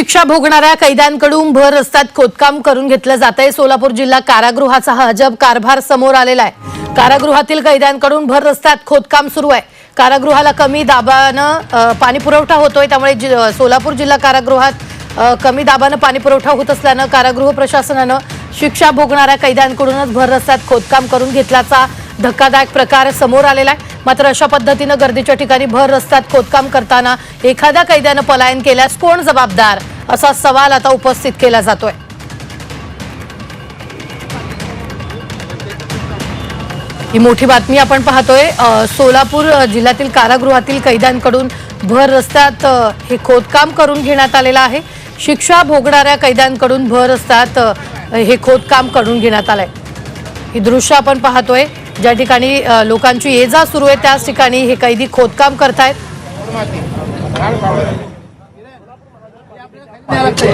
शिक्षा भोगणाऱ्या कैद्यांकडून भर रस्त्यात खोदकाम करून घेतलं जात आहे सोलापूर जिल्हा कारागृहाचा हा अजब कारभार समोर आलेला आहे. कारागृहातील कैद्यांकडून भर रस्त्यात खोदकाम सुरू आहे. कारागृहाला कमी दाबानं पाणीपुरवठा होतोय. त्यामुळे जि- सोलापूर जिल्हा कारागृहात कमी दाबानं पाणीपुरवठा होत असल्यानं कारागृह प्रशासनानं शिक्षा भोगणाऱ्या कैद्यांकडूनच भर रस्त्यात खोदकाम करून घेतल्याचा धक्कादायक प्रकार समोर आलेला आहे. मात्र अशा पद्धतीनं गर्दीच्या ठिकाणी भर रस्त्यात खोदकाम करताना एखाद्या कैद्यानं पलायन केल्यास कोण जबाबदार? असा सवाल आता उपस्थित केला जातोय. ही मोठी बातमी आपण पाहतोय. सोलापूर जिल्ह्यातील कारागृहातील कैद्यांकडून भर रस्त्यात हे खोदकाम करून घेण्यात आलेलं आहे. शिक्षा भोगणाऱ्या कैद्यांकडून भर रस्त्यात हे खोदकाम करून घेण्यात आलंय. ही दृश्य आपण पाहतोय. ज्या ठिकाणी लोकांची ये जा सुरू आहे त्याच ठिकाणी हे कैदी खोदकाम करतायत. છે